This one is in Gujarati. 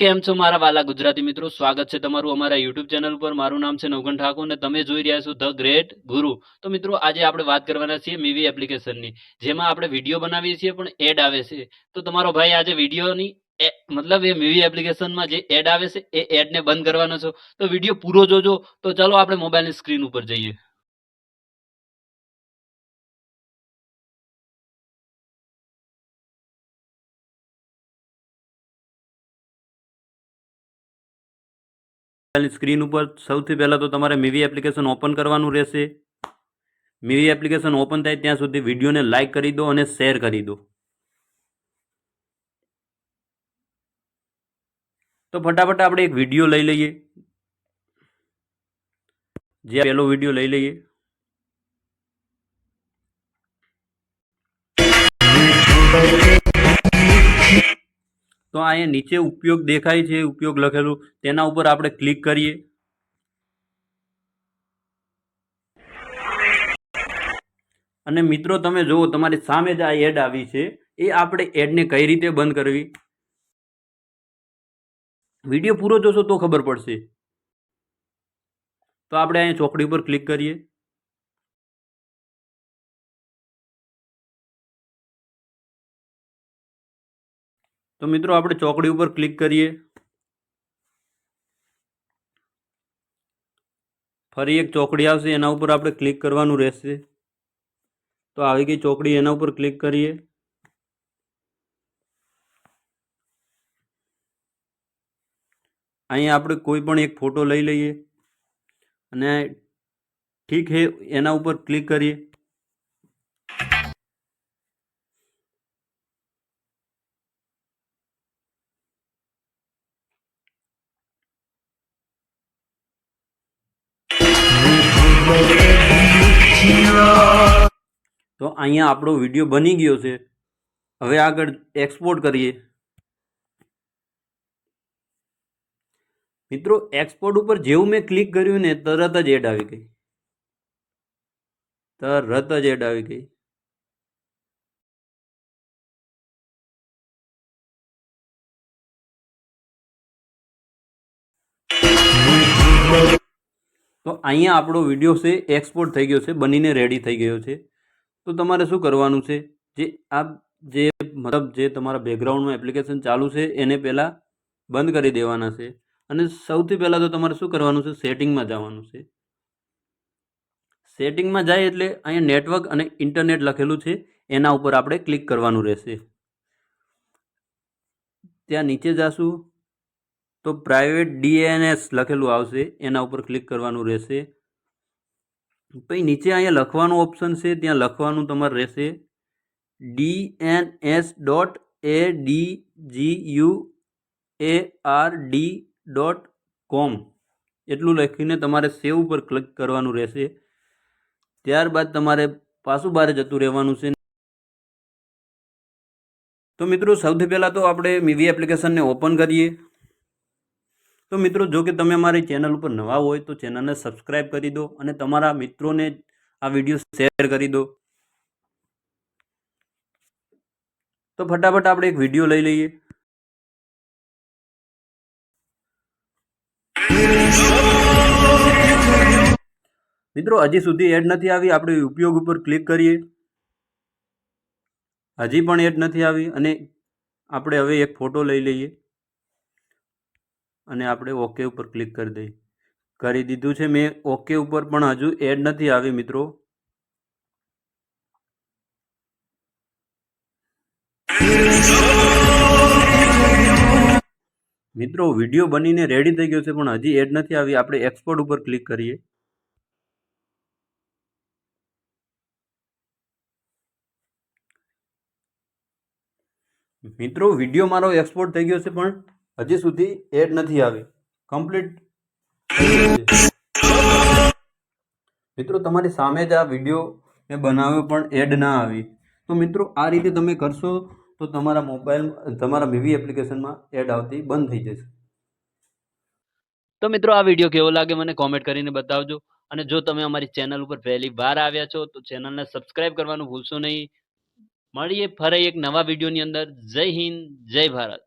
કેમ છો મારા વાલા ગુજરાતી મિત્રો? સ્વાગત છે તમારું અમારા યુટ્યુબ ચેનલ પર મારું નામ છે નવગણ ઠાકોર અને તમે જોઈ રહ્યા છો ધ ગ્રેટ ગુરુ તો મિત્રો, આજે આપણે વાત કરવાના છીએ મીવી એપ્લિકેશનની જેમાં આપણે વીડિયો બનાવીએ છીએ પણ એડ આવે છે. તો તમારો ભાઈ આજે વિડીયોની મતલબ એ મીવી એપ્લિકેશનમાં જે એડ આવે છે, એ એડને બંધ કરવાનો છો. તો વીડિયો પૂરો જોજો. તો ચાલો આપણે મોબાઈલની સ્ક્રીન ઉપર જઈએ. સ્ક્રીન ઉપર સૌથી પહેલાં તો તમારે મીવી એપ્લિકેશન ઓપન કરવાનું રહેશે. મીવી એપ્લિકેશન ઓપન થાય ત્યાં સુધી વિડીયોને લાઇક કરી દો અને શેર કરી દો. તો ફટાફટ આપણે એક વીડિયો લઈ લઈએ. જે પહેલો વીડિયો લઈ લઈએ. તો અહીંયા નીચે ઉપયોગ દેખાય છે, ઉપયોગ લખેલું. તેના ઉપર આપણે ક્લિક કરીએ. અને મિત્રો, તમે જુઓ, તમારી સામે જ આ એડ આવી છે. એ આપણે એડને કઈ રીતે બંધ કરવી? વીડિયો પૂરો જોશો તો ખબર પડશે. તો આપણે અહીંયા ચોકડી ઉપર ક્લિક કરીએ. તો મિત્રો આપણે ચોકડી ઉપર ક્લિક કરીએ. ફરી એક ચોકડી આવશે, એના ઉપર આપણે ક્લિક કરવાનું રહેશે. તો આવી ગઈ ચોકડી, એના ઉપર ક્લિક કરીએ. અહીંયા આપણે કોઈ પણ એક ફોટો લઈ લઈએ. અને ઠીક હે, એના ઉપર ક્લિક કરીએ. તો અહીંયા આપણો વીડિયો બની ગયો છે. હવે આગળ એક્સપોર્ટ કરીએ. મિત્રો એક્સપોર્ટ ઉપર જેવું મેં ક્લિક કર્યું ને, તરત જ એડ આવી ગઈ. તરત જ એડ આવી ગઈ. તો અહીંયા આપણો વીડિયો છે એક્સપોર્ટ થઈ ગયો છે, બનીને રેડી થઈ ગયો છે. તો તમારે શું કરવાનું છે? જે આ જે મતલબ જે તમારા બેકગ્રાઉન્ડમાં એપ્લિકેશન ચાલુ છે, એને પહેલાં બંધ કરી દેવાના છે. અને સૌથી પહેલાં તો તમારે શું કરવાનું છે? સેટિંગમાં જવાનું છે. સેટિંગમાં જાય એટલે અહીંયા નેટવર્ક અને ઇન્ટરનેટ લખેલું છે, એના ઉપર આપણે ક્લિક કરવાનું રહેશે. ત્યાં નીચે જાશું. તો પ્રાઇવેટ ડીએનએસ લખેલું આવશે, એના ઉપર ક્લિક કરવાનું રહેશે. પછી નીચે અહીંયા લખવાનું ઓપ્શન છે, ત્યાં લખવાનું તમારે રહેશે. D N S dot A D G U A R D dot com એટલું લખીને તમારે સેવ ઉપર ક્લિક કરવાનું રહેશે. ત્યારબાદ તમારે પાછું બહાર જતું રહેવાનું છે. તો મિત્રો, સૌથી પહેલાં તો આપણે મીવી એપ્લિકેશનને ઓપન કરીએ. તો મિત્રો, જો કે તમે અમારી ચેનલ ઉપર નવા હોય તો ચેનલને સબસ્ક્રાઈબ કરી દો અને તમારા મિત્રોને આ વીડિયો શેર કરી દો. તો ફટાફટ આપણે એક વીડિયો લઈ લઈએ. મિત્રો, હજી સુધી એડ નથી આવી. આપણે ઉપયોગ ઉપર ક્લિક કરીએ. હજી પણ એડ નથી આવી અને આપણે હવે એક ફોટો લઈ લઈએ. અને આપણે ઓકે ઉપર ક્લિક કરી દઈએ. કરી દીધું છે. મેં ઓકે ઉપર પણ હજુ એડ નથી આવી, મિત્રો. મિત્રો વીડિયો બનીને રેડી થઈ ગયો છે, પણ હજી એડ નથી આવી. આપણે એક્સપોર્ટ ઉપર ક્લિક કરીએ. મિત્રો વીડિયો મારો એક્સપોર્ટ થઈ ગયો છે, પણ હજી સુધી એડ નથી આવી. કમ્પ્લીટ મિત્રો, તમારી સામે જ આ વીડિયો મેં બનાવ્યો પણ એડ ના આવી. તો મિત્રો, આ રીતે તમે કરશો તો તમારા મોબાઈલ તમારા મીવી એપ્લિકેશનમાં એડ આવતી બંધ થઈ જશે. તો મિત્રો, આ વીડિયો કેવો લાગે મને કોમેન્ટ કરીને બતાવજો. અને જો તમે અમારી ચેનલ ઉપર પહેલી વાર આવ્યા છો, તો ચેનલને સબસ્ક્રાઇબ કરવાનું ભૂલશો નહીં. મળીએ ફરી એક નવા વિડીયોની અંદર. જય હિન્દ, જય ભારત.